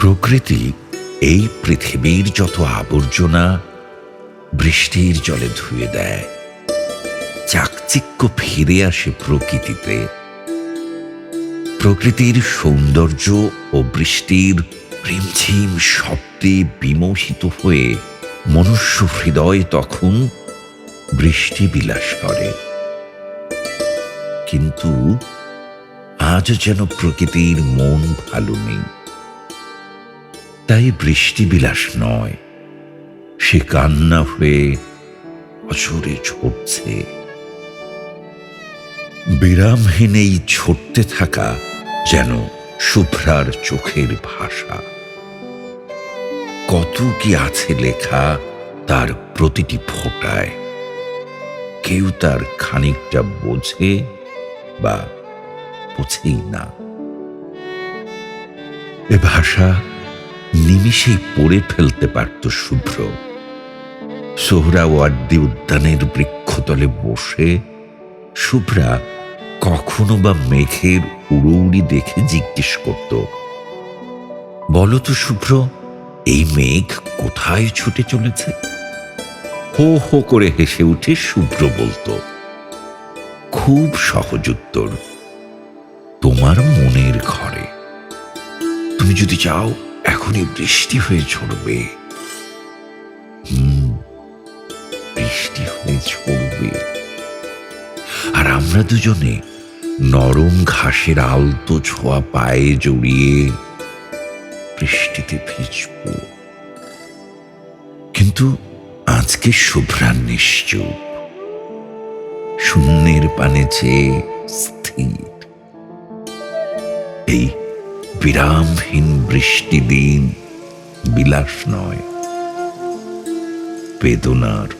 প্রকৃতি এই পৃথিবীর যত আবর্জনা বৃষ্টির জলে ধুয়ে দেয়। চাকচিক্য ফিরে আসে প্রকৃতিতে। প্রকৃতির সৌন্দর্য ও বৃষ্টির রিমঝিম শব্দে বিমোহিত হয়ে মনুষ্য হৃদয় তখন বৃষ্টি বিলাস করে। কিন্তু আজ যেন প্রকৃতির মন ভালো নেই। তাই বৃষ্টি বিলাস নয়, সে কান্না হয়ে অচরে ঝরছে। বিরামহীন এই ছড়তে থাকা যেন শুভ্রার চোখের ভাষা। কত কি আছে লেখা তার প্রতিটি ফোটায়। কেউ তার খানিকটা বোঝে বা বোঝেই না। এ ভাষা নিমিষেই পড়ে ফেলতে পারত শুভ্র। সোহরাওয়ার্দী উদ্যানের বৃক্ষতলে বসে শুভ্রা কখনো বা মেঘের উড়ৌড়ি দেখে জিজ্ঞেস করত, বলো তো শুভ্র, এই মেঘ কোথায় ছুটে চলেছে? হো হো করে হেসে উঠে শুভ্র বলতো, খুব সহজ উত্তর, তোমার মনের ঘরে। তুমি যদি চাও এখনই বৃষ্টি হয়ে ঝরবে বৃষ্টি হয়ে ঝরবে। আর আমরা দুজনে নরম ঘাসের আলতো ছোঁয়া পায়ে জড়িয়ে বৃষ্টিতে ভিজব। কিন্তু আজকে শুভ্রা নিশ্চুপ, শূন্যের পানে চেয়ে স্থির, এই বিরামহীন বৃষ্টি দিন বিলাস নয় বেদনার